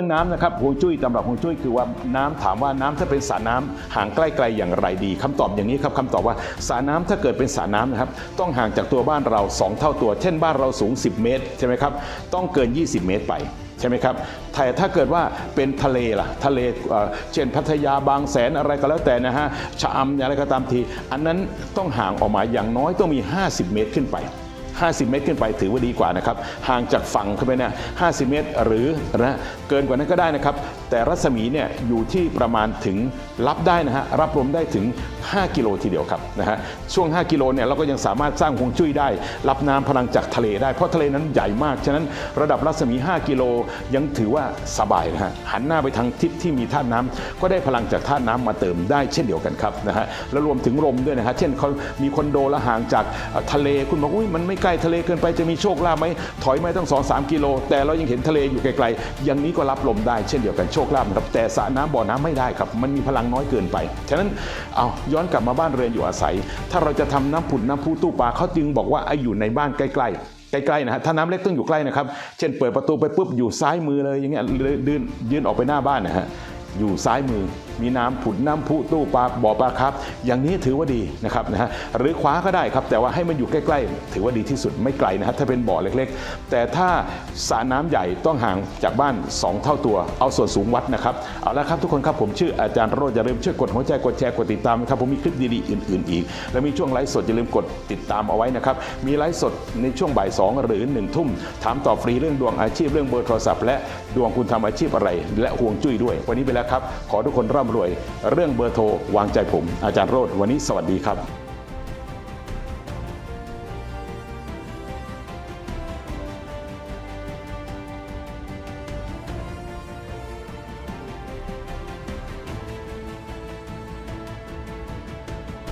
รื่องน้ำนะครับฮวงจุ้ยตำรับฮวงจุ้ยคือว่าน้ำถามว่าน้ำถ้าเป็นสระน้ำห่างใกล้ๆอย่างไรดีคำตอบอย่างนี้ครับคำตอบว่าสระน้ำถ้าเกิดเป็นสระน้ำนะครับต้องห่างจากตัวบ้านเรา 2 เท่าตัว เช่นบ้านเราสูง 10 เมตรใช่ไหมครับต้องเกิน 20 เมตรไปใช่ไหมครับแต่ถ้าเกิดว่าเป็นทะเลล่ะ ทะเลเอ่อเช่นพัทยาบางแสนอะไรก็แล้วแต่นะฮะ ชะอำอะไรก็ตามที อันนั้นต้องห่างออกมาอย่างน้อยต้องมี 50 เมตรขึ้นไป 50 เมตรขึ้นไปถือว่าดีกว่านะครับห่างจากฝั่งขึ้นไปเนี่ย50 เมตร หรือนะเกินกว่านั้นก็ได้นะครับ แต่รัศมีเนี่ยอยู่ที่ประมาณถึงรับได้นะฮะรับลมได้ถึง 5 กิโลทีเดียวครับนะฮะช่วง 5 กิโลเนี่ยเราก็ยังสามารถสร้างฮวงจุ้ยได้ รับน้ำพลังจากทะเลได้เพราะทะเลนั้นใหญ่มาก ฉะนั้นระดับรัศมี 5 กิโลยังถือว่าสบายนะฮะหันหน้าไปทางทิศที่มีธาตุน้ำก็ได้พลังจากธาตุน้ำมาเติมได้เช่นเดียวกันครับนะฮะแล้วรวมถึงลมด้วยนะฮะเช่นเขามีคอนโดละห่างจากทะเลคุณบอกอุ้ยมันไม่ใกล้ทะเลเกินไปจะมีโชคลาภไหมถอยไมาตั้งสองสามกิโล แต่เรายังเห็นทะเลอยู่ไกลๆอย่างนี้ก็รับลมได้เช่นเดียวกันโชคลาภครับแต่สระน้ำบ่อน้ำไม่ได้ครับ มันมีพลังน้อยเกินไป ฉะนั้นเอาย้อนกลับมาบ้านเรือนอยู่อาศัย ถ้าเราจะทำน้ำผุดน้ำพุตู้ปลาเขาจึงบอกว่าไอ้อยู่ในบ้านใกล้ๆใกล้ๆนะฮะถ้าน้ำเล็กต้องอยู่ใกล้นะครับ เช่นเปิดประตูไปปุ๊บอยู่ซ้ายมือเลยอย่างเงี้ยยืนยืนออกไปหน้าบ้านนะฮะอยู่ซ้ายมือมีน้ำผุดน้ำพุตู้ปลาบ่อปลาครับ อย่างนี้ถือว่าดีนะครับนะฮะหรือขวาก็ได้ครับ แต่ว่าให้มันอยู่ใกล้ๆ ถือว่าดีที่สุดไม่ไกลนะฮะถ้าเป็นบ่อเล็กๆ แต่ถ้าสระน้ำใหญ่ต้องห่างจากบ้าน 2 เท่าตัว เอาส่วนสูงวัดนะครับ เอาละครับทุกคนครับผมชื่ออาจารย์โรจน์อย่าลืมช่วยกดหัวใจกดแชร์กดติดตามนะครับผมมีคลิปดีๆอื่น ๆ อีก และมีช่วงไลฟ์สดอย่าลืมกดติดตามเอาไว้นะครับมีไลฟ์สดในช่วงบ่ายสองหรือหนึ่งทุ่มถามตอบฟรีเรื่องดวงอาชีพเรื่องเบอร์โทรศัพท์และดวงคุณทำอาชีพอะไร และห่วงจุ้ยด้วย วันนี้ไปแล้วครับขอทุกคนร่ำรวย เรื่องเบอร์โทรวางใจผม อาจารย์โรธวันนี้สวัสดีครับ